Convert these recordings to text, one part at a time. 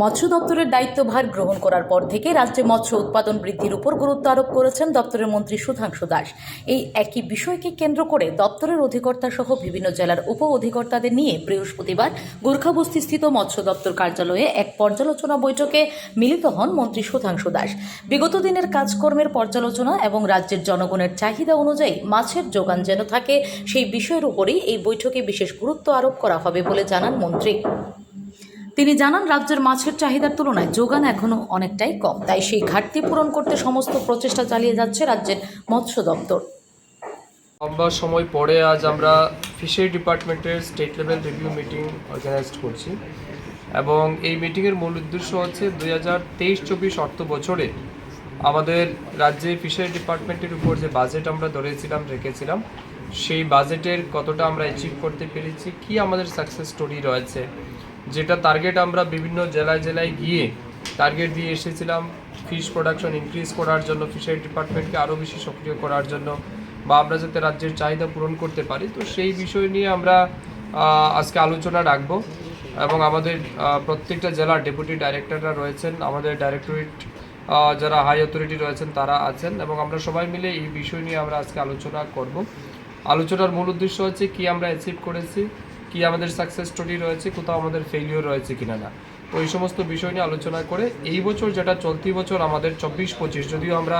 মৎস্য দপ্তরের দায়িত্বভার গ্রহণ করার পর থেকে রাজ্যে মৎস্য উৎপাদন বৃদ্ধির উপর গুরুত্ব আরোপ করেছেন দপ্তরের মন্ত্রী সুধাংশু দাস। এই একই বিষয়কে কেন্দ্র করে দপ্তরের অধিকর্তা সহ বিভিন্ন জেলার উপ অধিকর্তাদের নিয়ে বৃহস্পতিবার গোর্খাবস্তিস্থিত মৎস্য দপ্তর কার্যালয়ে এক পর্যালোচনা বৈঠকে মিলিত হন মন্ত্রী সুধাংশু দাস। বিগত দিনের কাজকর্মের পর্যালোচনা এবং রাজ্যের জনগণের চাহিদা অনুযায়ী মাছের যোগান যেন থাকে, সেই বিষয়ের উপরেই এই বৈঠকে বিশেষ গুরুত্ব আরোপ করা হবে বলে জানান মন্ত্রী। তিনি জানান, রাজ্যের মাছের চাহিদার তুলনায় যোগান এখনও অনেকটাই কম। তাই সেই ঘাটতি পূরণ করতে সমস্ত প্রচেষ্টা চালিয়ে যাচ্ছে রাজ্যের মৎস্য দপ্তর। লম্বা সময় পরে আজ আমরা ফিশারি ডিপার্টমেন্টের state level review meeting organise করছি এবং এই মিটিংয়ের মূল উদ্দেশ্য হচ্ছে দুই হাজার তেইশ চব্বিশ অর্থ বছরে আমাদের রাজ্যে ফিশারি ডিপার্টমেন্টের উপর যে বাজেট আমরা ধরেছিলাম, রেখেছিলাম, সেই বাজেটের কতটা আমরা অ্যাচিভ করতে পেরেছি, কি আমাদের সাকসেস স্টোরি রয়েছে যেটা টার্গেট আমরা বিভিন্ন জেলায় জেলায় গিয়ে টার্গেট দিয়ে এসেছিলাম। ফিশ প্রোডাকশন ইনক্রিজ করার জন্য ফিশারি ডিপার্টমেন্টকে আরও বেশি সক্রিয় করার জন্য বা আমরা যাতে রাজ্যের চাহিদা পূরণ করতে পারি। তো সেই বিষয় নিয়ে আমরা আজকে আলোচনা রাখব এবং আমাদের প্রত্যেকটা জেলার ডেপুটি ডাইরেক্টররা রয়েছেন, আমাদের ডাইরেক্টরেট যারা হাই অথরিটি রয়েছেন তারা আছেন এবং আমরা সবাই মিলে এই বিষয় নিয়ে আমরা আজকে আলোচনা করব। আলোচনার মূল উদ্দেশ্য হচ্ছে কি আমরা অ্যাচিভ করেছি। কি আমাদের সাকসেস স্টোরি রয়েছে, কোথাও আমাদের ফেলিওর রয়েছে কিনা না। ওই সমস্ত বিষয় নিয়ে আলোচনা করে এই বছর যেটা চলতি বছর আমাদের চব্বিশ পঁচিশ, যদিও আমরা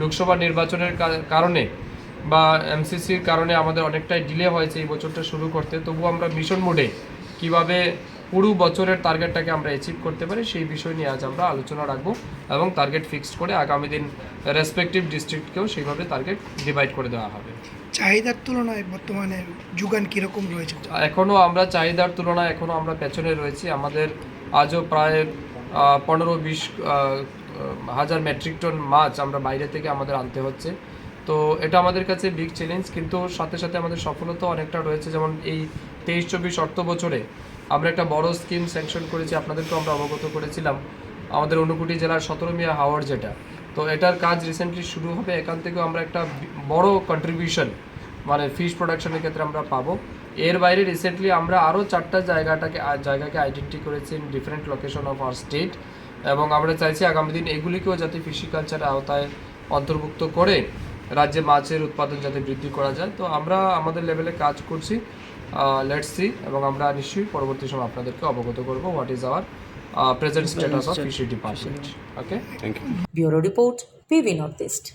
লোকসভা নির্বাচনের কারণে বা এমসিসির কারণে আমাদের অনেকটাই ডিলে হয়েছে এই বছরটা শুরু করতে তবু আমরা মিশন মোডে কীভাবে পুরো বছরের টার্গেটটাকে আমরা অ্যাচিভ করতে পারি সেই বিষয় নিয়ে আজ আমরা আলোচনা রাখব এবং টার্গেট ফিক্সড করে আগামী দিন রেসপেক্টিভ ডিস্ট্রিক্টকেও সেইভাবে টার্গেট ডিভাইড করে দেওয়া হবে। চাহিদার তুলনায় বর্তমানে যোগান কীরকম রয়েছে? এখনও আমরা চাহিদার তুলনায় এখনও আমরা পেছনে রয়েছি। আমাদের আজও প্রায় পনেরো বিশ হাজার মেট্রিক টন মাছ আমরা বাইরে থেকে আমাদের আনতে হচ্ছে। তো এটা আমাদের কাছে বিগ চ্যালেঞ্জ কিন্তু সাথে সাথে আমাদের সফলতা অনেকটা রয়েছে। যেমন এই তেইশ চব্বিশ অর্থ বছরে আমরা একটা বড় স্কিম স্যাংশন করেছি, আপনাদেরকেও আমরা অবগত করেছিলাম। আমাদের অনুকুটি জেলার সতেরো মিয়া হাওয়ার যেটা। তো এটার কাজ রিসেন্টলি শুরু হবে, এখান থেকেও আমরা একটা বড় কন্ট্রিবিউশন মানে ফিশ প্রোডাকশনের ক্ষেত্রে আমরা পাবো। এর বাইরে রিসেন্টলি আমরা আরও চারটা জায়গাটাকে জায়গাকে আইডেন্টি করেছি in different location of our state এবং আমরা চাইছি আগামী দিন এগুলিকেও যাতে ফিশিকালচারের আওতায় অন্তর্ভুক্ত করে। রাজ্যে মাছের উৎপাদন যাতে বৃদ্ধি করা যায়। তো আমরা আমাদের লেভেলে কাজ করছি। লেটস সি এবং আমরা নিশ্চয়ই পরবর্তী সময় আপনাদেরকে অবগত করব what is our present status of fishery department okay thank you bureau report PB north east